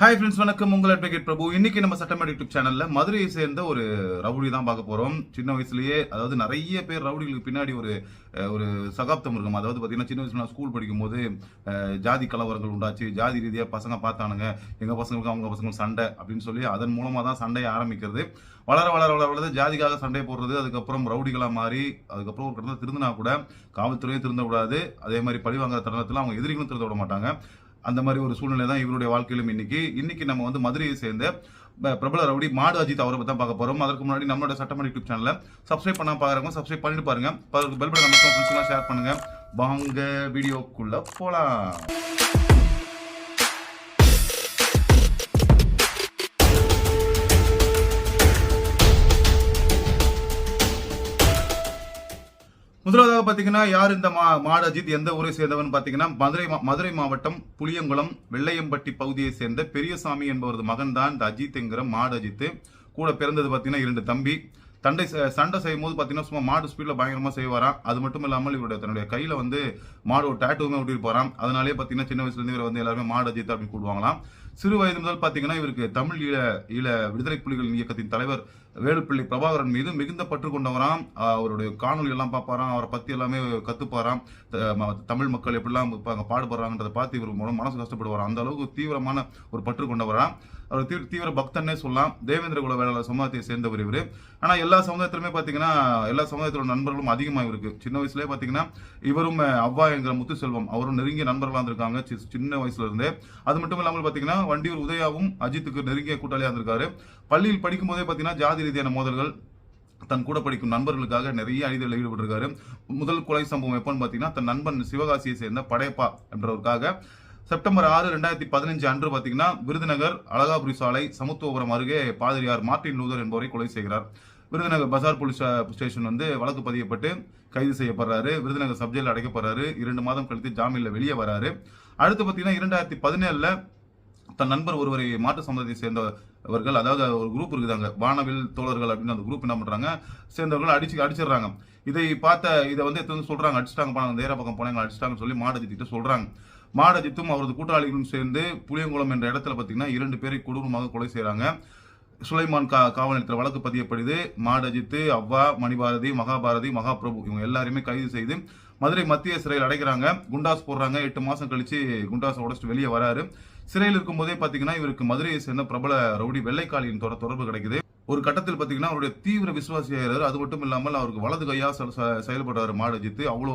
Hi friends வணக்கம். உங்கள் advocate பிரபு. இன்னைக்கு நம்ம சட்டமேட யூடியூப் சேனல்ல மதுரையை சேர்ந்த ஒரு ரவுடி தான் பார்க்க போறோம். சின்ன வயசுலயே அதாவது நிறைய பேர் ரவுடிகளுக்கு பின்னாடி ஒரு ஒரு சகாப்தம் இருக்கும். அதாவது பார்த்தீங்கன்னா சின்ன வயசுல ஸ்கூல் படிக்கும் போது ஜாதி கலவரங்கள் உண்டாச்சு. ஜாதி ரீதியாக பசங்க பார்த்தானுங்க. எங்க பசங்களுக்கு அவங்க பசங்களுக்கு சண்டை அப்படின்னு சொல்லி அதன் மூலமா தான் சண்டையை ஆரம்பிக்கிறது. வளர வளர வளர வளர ஜாதிக்காக சண்டை போடுறது. அதுக்கப்புறம் ரவுடிகளாக மாறி அதுக்கப்புறம் ஒரு கடந்த திருந்தினா கூட காவல்துறையும் திருந்த கூடாது அதே மாதிரி பழி வாங்குற தருணத்தில் அவங்க எதிரிகளும் திருந்த விட மாட்டாங்க. அந்த மாதிரி ஒரு சூழ்நிலை தான் இவருடைய வாழ்க்கையிலும் இன்னைக்கு. இன்னைக்கு நம்ம வந்து மதுரையை சேர்ந்த ப- பிரபல ரவுடி மாடு அஜித் அவரை தான் பார்க்க போறோம். அதற்கு முன்னாடி நம்மளோட சட்டமன்ற யூடியூப் சேனலை சப்ஸ்கிரைப் பண்ண பாருங்க சப்ஸ்கிரைப் பண்ணிட்டு பாருங்க. பெல் பட்டன் நமக்கு ஃப்ரெண்ட்ஸ்லாம் ஷேர் பண்ணுங்க. வாங்க வீடியோக்குள்ள போலாம். முதலாவதாக பார்த்தீங்கன்னா யார் இந்த மா மாடு அஜித் எந்த ஊரை சேர்ந்தவன் பார்த்தீங்கன்னா மதுரை மா- மதுரை மாவட்டம் புளியங்குளம் வெள்ளையம்பட்டி பகுதியை சேர்ந்த பெரியசாமி என்பவரது மகன் தான் இந்த அஜித் என்கிற மாடு கூட பிறந்தது பார்த்தீங்கன்னா இரண்டு தம்பி. தண்டை சண்டை செய்யும் போது பார்த்தீங்கன்னா சும்மா மாடு ஸ்பீடில் பயங்கரமாக செய்வாராம். அது மட்டும் இல்லாமல் இவருடைய தன்னுடைய கையில் வந்து மாடு ஒரு டேட்டுவுமே ஒட்டிட்டு போகிறான் அதனாலே பார்த்தீங்கன்னா சின்ன வயசுலேருந்து இவர் வந்து எல்லாருமே மாடு அஜித் அப்படின்னு கூடுவாங்களாம் சிறு வயது முதல் பார்த்தீங்கன்னா இவருக்கு தமிழ் ஈழ ஈழ விடுதலை புலிகள் இயக்கத்தின் தலைவர் வேலுப்பிள்ளை பிரபாகரன் மீது மிகுந்த பற்று கொண்டவராம். அவருடைய காணொலி எல்லாம் பார்ப்பாராம். அவரை பத்தி எல்லாமே கத்துப்பாராம். தமிழ் மக்கள் எப்படிலாம் இப்ப பாடுபடுறாங்கன்றதை பார்த்து இவர் மூலம் மனசு கஷ்டப்படுவாராம். அந்த அளவுக்கு தீவிரமான ஒரு பற்று கொண்டவராம். அவர் தீ தீவிர பக்தன்னே சொல்லலாம். தேவேந்திர குல வேளாளர் சமுதாயத்தை சேர்ந்தவர் இவர். ஆனால் எல்லா சமுதாயத்திலுமே பார்த்தீங்கன்னா எல்லா சமுதாயத்தோட நண்பர்களும் அதிகமாக இருக்கு சின்ன வயசுலேயே பார்த்தீங்கன்னா இவரும் அவ்வா என்கிற முத்துசெல்வம் அவரும் நெருங்கிய நண்பர்களாக இருந்திருக்காங்க. சி- சின்ன வயசுல இருந்தே. அது மட்டும் இல்லாமல் பார்த்தீங்கன்னா வண்டியூர் உதயாவும் அஜித்துக்கு நெருங்கிய கூட்டாளியாக இருந்திருக்காரு. பள்ளியில் படிக்கும் போதே பார்த்தீங்கன்னா ஜாதி ரீதியான மோதல்கள் தன் கூட படிக்கும் நண்பர்களுக்காக நிறைய அழிதலில் ஈடுபட்டிருக்காரு. முதல் கொலை சம்பவம் எப்போன்னு பார்த்தீங்கன்னா தன் நண்பன் சிவகாசியை சேர்ந்த படையப்பா என்றவருக்காக செப்டம்பர் ஆறு ரெண்டாயிரத்தி பதினஞ்சு அன்று பார்த்தீங்கன்னா விருதுநகர் அழகாபுரி சாலை சமத்துவபுரம் அருகே பாதிரியார் மார்ட்டின் லூதர் என்பவரை கொலை செய்கிறார். விருதுநகர் பஜார் போலீஸ் ஸ்டேஷன் வந்து வழக்கு பதியப்பட்டு கைது செய்யப்படுறாரு. விருதுநகர் சப்ஜெயில் அடைக்கப்படுறாரு. இரண்டு மாதம் கழித்து ஜாமீனில் வெளியே வராரு. அடுத்து பார்த்தீங்கன்னா இரண்டாயிரத்தி பதினேழில் தன் நண்பர் ஒருவரை மாற்று சமுதாயத்தை சேர்ந்தவர்கள் அதாவது ஒரு குரூப் இருக்குதாங்க வானவில் தோழர்கள் அப்படின்னு அந்த குரூப் என்ன பண்றாங்க சேர்ந்தவர்கள் அடிச்சு அடிச்சிடுறாங்க. இதை பார்த்த இதை வந்து எடுத்து சொல்கிறாங்க சொல்றாங்க அடிச்சிட்டாங்க போனாங்க நேர பக்கம் போனாங்க அடிச்சிட்டாங்கன்னு சொல்லி மாடஜித்திட்ட சொல்றாங்க. மாடஜித்தும் அவரது கூட்டாளிகளும் சேர்ந்து புளியங்குளம் என்ற இடத்துல பார்த்தீங்கன்னா இரண்டு பேரை கொடூரமாக கொலை செய்கிறாங்க சுலைமான் கா காவல் நிலையத்தில் வழக்கு பதியப்படுது. மாடஜித்து அவ்வா மணிபாரதி மகாபாரதி மகாபிரபு இவங்க எல்லாருமே கைது செய்து மதுரை மத்திய சிறையில் அடைக்கிறாங்க. குண்டாஸ் போடுறாங்க. எட்டு மாதம் கழிச்சு குண்டாஸ் உடச்சிட்டு வெளியே வராரு. சிறையில் இருக்கும்போதே பார்த்தீங்கன்னா இவருக்கு மதுரையை சேர்ந்த பிரபல ரவுடி வெள்ளைக்காளியின் தொட- தொடர்பு கிடைக்குது. ஒரு கட்டத்தில் பார்த்தீங்கன்னா அவருடைய தீவிர விசுவாசியாகிறார் அது மட்டும் இல்லாமல் அவருக்கு வலது கையா செயல்படுறாரு மாடஜித்து. அவ்வளோ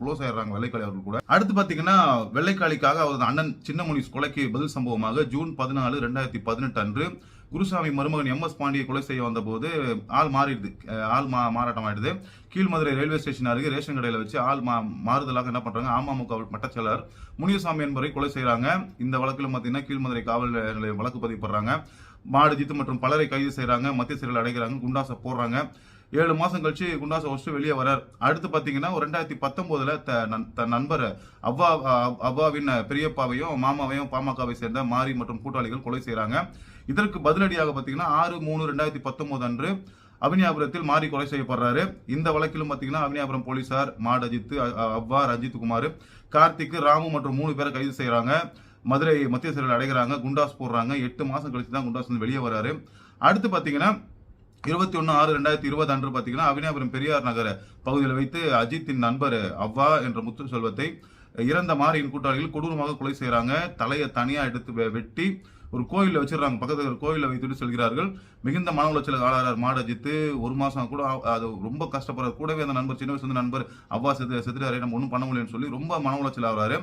க்ளோஸ் ஆயிடுறாங்க வெள்ளைக்காளி அவர்கள் கூட. அடுத்து பார்த்தீங்கன்னா வெள்ளைக்காளிக்காக அவரது அண்ணன் சின்னமுனிஸ் கொலைக்கு பதில் சம்பவமாக ஜூன் பதினாலு ரெண்டாயிரத்தி பதினெட்டு அன்று குருசாமி மருமகன் எம் எஸ் பாண்டியை கொலை செய்ய வந்தபோது ஆள் மாறிடுது. ஆள் மா மாறாட்டம் ஆயிடுது கீழ்மதுரை ரயில்வே ஸ்டேஷன் அருகே ரேஷன் கடையில் வச்சு ஆள் மா மாறுதலாக என்ன பண்ணுறாங்க அமமுக மட்டச்செயலர் முனியசாமி என்பவரை கொலை செய்கிறாங்க இந்த வழக்கில் பார்த்தீங்கன்னா கீழ்மதுரை காவல் நிலையம் வழக்கு மாடு ஜித்து மற்றும் பலரை கைது செய்கிறாங்க மத்திய சிறையில் அடைக்கிறாங்க குண்டாசை போடுறாங்க. ஏழு மாதம் கழிச்சு குண்டாசை வச்சுட்டு வெளியே வரார். அடுத்து பார்த்தீங்கன்னா ஒரு ரெண்டாயிரத்தி பத்தொம்போதில் த- நன்- தன் நண்பர் அவ்வா அவ்வாவின் பெரியப்பாவையும் மாமாவையும் பாமகவை சேர்ந்த மாரி மற்றும் கூட்டாளிகள் கொலை செய்கிறாங்க இதற்கு பதிலடியாக பார்த்தீங்கன்னா ஆறு மூணு ரெண்டாயிரத்தி பத்தொன்பது அன்று அவினியாபுரத்தில் மாறி கொலை செய்யப்படுறாரு. இந்த வழக்கிலும் பார்த்தீங்கன்னா அவினியாபுரம் போலீசார் மாடு அஜித் அ- அ- அவ்வா ரஞ்சித் குமார் கார்த்திக் ராமு மற்றும் மூணு பேரை கைது செய்கிறாங்க மதுரை மத்திய சிறையில் அடைகிறாங்க குண்டாஸ் போடுறாங்க. எட்டு மாதம் கழித்து தான் குண்டாஸ் வந்து வெளியே வராரு. அடுத்து பார்த்தீங்கன்னா இருபத்தி ஒன்று ஆறு ரெண்டாயிரத்தி இருபது அன்று பார்த்தீங்கன்னா அவினாபுரம் பெரியார் நகர பகுதியில் வைத்து அஜித்தின் நண்பர் அவ்வா என்ற முத்து செல்வத்தை இறந்த மாறியின் கூட்டாளிகள் கொடூரமாக கொலை செய்கிறாங்க தலையை தனியாக எடுத்து வெட்டி ஒரு கோயிலில் வச்சிடுறாங்க. பக்கத்தில் ஒரு கோயிலில் வைத்துட்டு செல்கிறார்கள். மிகுந்த மன உளைச்சலுக்கு ஆளாகிறார் மாடு அஜித்து ஒரு மாதம் கூட அது ரொம்ப கஷ்டப்படுறாரு. கூடவே அந்த நண்பர் சின்ன வயசுல நண்பர் அவ்வா செத்து செத்துட்டாரு நம்ம ஒன்றும் பண்ண முடியலன்னு சொல்லி ரொம்ப மன உளைச்சல் ஆகிறாரு.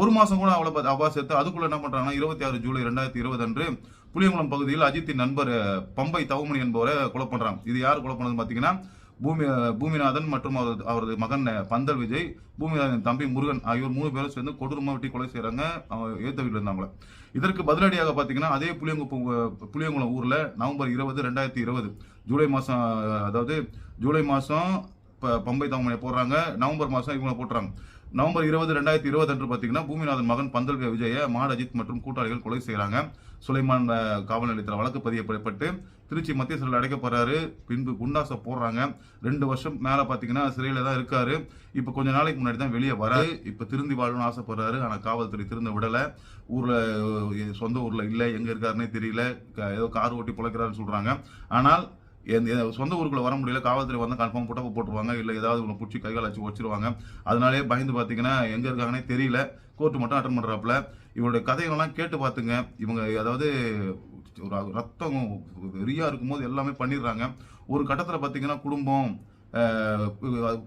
ஒரு மாதம் கூட அவளை பார்த்து அவ்வா செத்து அதுக்குள்ளே என்ன பண்ணுறாங்கன்னா இருபத்தி ஆறு ஜூலை ரெண்டாயிரத்தி இருபது அன்று புளியங்குளம் பகுதியில் அஜித்தின் நண்பர் பம்பை தவமணி என்பவரை கொலை பண்ணுறாங்க இது யார் கொலை பண்ணது பார்த்தீங்கன்னா பூமி பூமிநாதன் மற்றும் அவரது அவரது மகன் பந்தல் விஜய் பூமிநாதன் தம்பி முருகன் ஆகியோர் மூணு பேரும் சேர்ந்து கொடூரமாக வெட்டி கொலை செய்கிறாங்க அவங்க ஏற்ற வீட்டில் இருந்தாங்களே. இதற்கு பதிலடியாக பார்த்தீங்கன்னா அதே புளியங்குப்பம் புளியங்குளம் ஊரில் நவம்பர் இருபது ரெண்டாயிரத்தி இருபது ஜூலை மாதம் அதாவது ஜூலை மாதம் இப்போ பம்பை தாமனை போடுறாங்க. நவம்பர் மாதம் இவங்களை போட்டுறாங்க. நவம்பர் இருபது ரெண்டாயிரத்தி இருபது அன்று பார்த்தீங்கன்னா பூமிநாதன் மகன் பந்தல் விஜய மாடு அஜித் மற்றும் கூட்டாளிகள் கொலை செய்கிறாங்க சுலைமான் காவல் நிலையத்தில் வழக்கு பதியப்பட்டு திருச்சி மத்திய சிறையில் அடைக்கப்படுறாரு பின்பு குண்டாசை போடுறாங்க. ரெண்டு வருஷம் மேல பாத்தீங்கன்னா சிறையில தான் இருக்காரு. இப்ப கொஞ்ச நாளைக்கு முன்னாடி தான் வெளியே வராரு. இப்ப திருந்தி வாழணும்னு ஆசைப்படுறாரு. ஆனா காவல்துறை திருந்த விடல. ஊர்ல சொந்த ஊர்ல இல்ல. எங்க இருக்காருன்னே தெரியல. ஏதோ கார் ஓட்டி பிழைக்கிறாருன்னு சொல்றாங்க. ஆனால் சொந்த ஊருக்குள்ள வர முடியல. காவல்துறை வந்து கன்ஃபார்ம் புட்டப்ப போட்டுருவாங்க. இல்ல ஏதாவது உங்களை பிடிச்சி கைகால் வச்சு வச்சிருவாங்க அதனாலே பயந்து பாத்தீங்கன்னா எங்க இருக்காங்கன்னே தெரியல. கோர்ட் மட்டும் அட்டன் பண்றாப்புல. இவருடைய கதைகள்லாம் கேட்டு பார்த்துங்க. இவங்க அதாவது ஒரு ரத்தம் வெறியாக இருக்கும்போது எல்லாமே பண்ணிடுறாங்க. ஒரு கட்டத்தில் பார்த்தீங்கன்னா குடும்பம்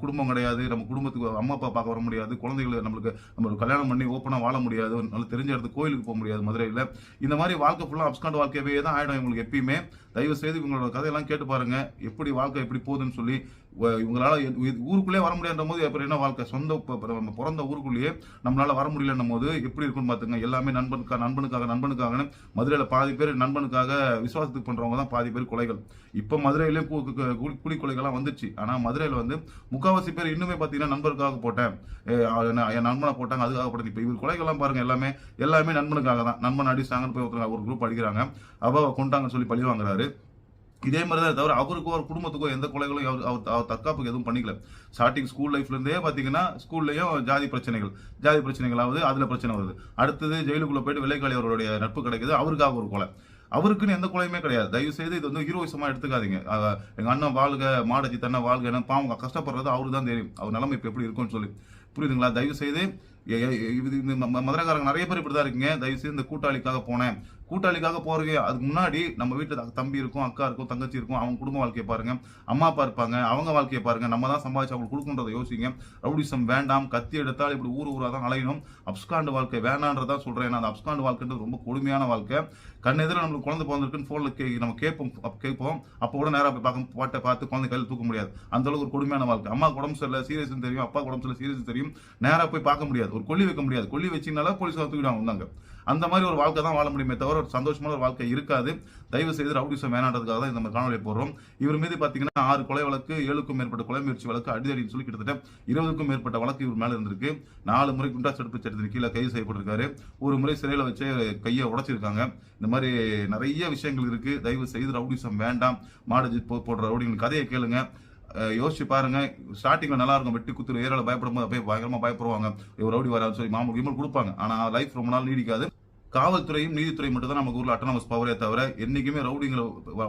குடும்பம் கிடையாது. நம்ம குடும்பத்துக்கு அம்மா அப்பா பார்க்க வர முடியாது. குழந்தைகளை நம்மளுக்கு நம்ம கல்யாணம் பண்ணி ஓப்பனாக வாழ முடியாது. நல்ல தெரிஞ்ச இடத்துக்கு கோயிலுக்கு போக முடியாது மதுரையில். இந்த மாதிரி வாழ்க்கை ஃபுல்லாக அப்ஸ்காண்ட் வாழ்க்கையவே தான் ஆகிடும் இவங்களுக்கு எப்பயுமே. தயவு செய்து இவங்களோட கதையெல்லாம் கேட்டு பாருங்க. எப்படி வாழ்க்கை எப்படி போகுதுன்னு சொல்லி இவங்களால ஊருக்குள்ளே வர முடியாத போது அப்புறம் என்ன வாழ்க்கை? சொந்த நம்ம பிறந்த ஊருக்குள்ளேயே நம்மளால வர முடியலன்னும் போது எப்படி இருக்குன்னு பாத்துங்க எல்லாமே நண்பனுக்காக நண்பனுக்காக நண்பனுக்காக மதுரையில பாதி பேர் நண்பனுக்காக விசுவாசத்துக்கு பண்றவங்க தான் பாதி பேர் கொலைகள். இப்ப மதுரையிலே கு- குடி- கொலைகள்லாம் வந்துச்சு. ஆனா மதுரையில வந்து முக்காவாசி பேர் இன்னுமே பாத்தீங்கன்னா நண்பருக்காக போட்டேன். என் நண்பனை போட்டாங்க அதுக்காக போட்டேன் இப்ப இவர் கொலைகள்லாம் பாருங்க எல்லாமே எல்லாமே நண்பனுக்காக தான். நண்பன் அடிச்சாங்கன்னு போய் ஒரு குரூப் அடிக்கிறாங்க. அவ கொண்டாங்கன்னு சொல்லி பழி வாங்குறாரு. இதே மாதிரி தான் தவிர அவருக்கோ அவர் குடும்பத்துக்கோ எந்த கொலைகளும் அவர் அவர் அவர் தற்காப்புக்கு எதுவும் பண்ணிக்கல. ஸ்டார்டிங் ஸ்கூல் லைஃப்லேருந்தே பார்த்தீங்கன்னா ஸ்கூல்லையும் ஜாதி பிரச்சனைகள். ஜாதி பிரச்சனைகளாவது அதில் பிரச்சனை வருது. அடுத்தது ஜெயிலுக்குள்ளே போயிட்டு விலைக்காளி அவருடைய நட்பு கிடைக்குது. அவருக்காக ஒரு கொலை. அவருக்குன்னு எந்த கொலையுமே கிடையாது. தயவு செய்து இது வந்து ஹீரோயிசமாக எடுத்துக்காதீங்க. எங்கள் அண்ணன் வாழ்க மாடஜி தன்னை வாழ்க என்ன பாவம். கஷ்டப்படுறது அவரு தான் தெரியும். அவர் நிலைமை இப்போ எப்படி இருக்கும்னு சொல்லி. புரியுதுங்களா? தயவு செய்து இது இந்த ம- நிறைய பேர் இப்படிதான் இருக்கீங்க. தயவு செய்து இந்த கூட்டாளிக்காக போனேன். கூட்டாளிக்காக போறீங்க அதுக்கு முன்னாடி நம்ம வீட்டுல தம்பி இருக்கும் அக்கா இருக்கும் தங்கச்சி இருக்கும் அவங்க குடும்ப வாழ்க்கையை பாருங்க. அம்மா அப்பா இருப்பாங்க அவங்க வாழ்க்கையை பாருங்க. நம்ம தான் சம்பாதிச்சு அவங்களுக்கு கொடுக்கணுன்றதை யோசிங்க. ரவுடிசம் வேண்டாம் கத்தி எடுத்தால் இப்படி ஊர் ஊரா தான் அலையணும். அப்ஸ்காண்டு வாழ்க்கை வேணான்றதா சொல்றேன் நான். அந்த அப்ஸ்காண்டு வாழ்க்கைன்றது ரொம்ப கொடுமையான வாழ்க்கை. கண் எதிர நம்மளுக்கு குழந்தை பிறந்திருக்குன்னு போன்ல கே நம்ம கேட்போம் கேட்போம். அப்போ கூட நேராக போய் பார்க்க பாட்டை பார்த்து குழந்தை கையில் தூக்க முடியாது. அந்த அளவுக்கு ஒரு கொடுமையான வாழ்க்கை. அம்மா உடம்பு சரியில்லை சீரியஸ் தெரியும் அப்பா உடம்பு சரியில்லை சீரியஸ் தெரியும். நேராக போய் பார்க்க முடியாது. ஒரு கொல்லி வைக்க முடியாது. கொல்லி வச்சிங்கனால போலீஸ் தூக்கிடுவாங்க வந்தாங்க. அந்த மாதிரி ஒரு வாழ்க்கை தான் வாழ முடியுமே தவிர ஒரு சந்தோஷமான ஒரு வாழ்க்கை இருக்காது. தயவு செய்து ரவுடிசம் வேணான்றதுக்காக தான் இந்த மாதிரி காணொலி போடுறோம். இவர் மீது பாத்தீங்கன்னா ஆறு கொலை வழக்கு ஏழுக்கும் மேற்பட்ட கொலை முயற்சி வழக்கு அடிதடின்னு சொல்லி கிட்டத்தட்ட இருபதுக்கும் மேற்பட்ட வழக்கு இவர் மேல இருந்திருக்கு. நாலு முறை குண்டா தடுப்பு சட்டத்தின் கீழே கைது செய்யப்பட்டிருக்காரு. ஒரு முறை சிறையில வச்சு கையை உடைச்சிருக்காங்க. இந்த மாதிரி நிறைய விஷயங்கள் இருக்கு. தயவு செய்து ரவுடிசம் வேண்டாம். மாடஜித் போ- போடுற ரவுடிங்க கதையை கேளுங்க. யோசிச்சு பாருங்க. ஸ்டார்டிங்ல நல்லா இருக்கும். வெட்டி குத்துரு ஏரியால பயப்படும் போது அப்படியே பயங்கரமா பயப்படுவாங்க. இவர் ரவுடி வரான்னு சொல்லி மாமூல் கிமல் கொடுப்பாங்க. ஆனா லைஃப் ரொம்ப நாள் நீடிக்காது. காவல்துறையும் நீதித்துறை மட்டும் தான் நமக்கு ஊர்ல அட்டானமஸ் பவரே தவிர என்னைக்குமே ரவுடிங்களை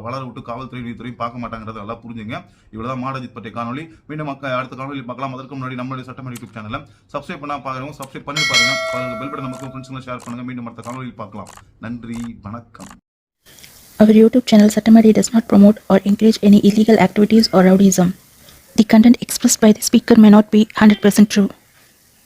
வளர விட்டு காவல்துறை நீதித்துறையும் பார்க்க மாட்டாங்கிறத நல்லா புரிஞ்சுங்க. இவ்வளவுதான் மாடஜித் பற்றிய காணொலி மீண்டும் மக்கள் அடுத்த காணொலி பார்க்கலாம். அதற்கு முன்னாடி நம்மளுடைய சட்டம் யூடியூப் சேனலை சப்ஸ்கிரைப் பண்ணா பாருங்க. சப்ஸ்கிரைப் பண்ணி பாருங்க. பெல் பட்டன் நமக்கு ஃப்ரெண்ட்ஸுங்களை ஷேர் பண்ணுங்க. மீண்டும் அடுத்த காணொலியில் பார்க்கலாம். நன்றி வணக்கம். Our YouTube channel Satamari does not promote or encourage any illegal activities or rowdyism. The content expressed by the speaker may not be 100% true.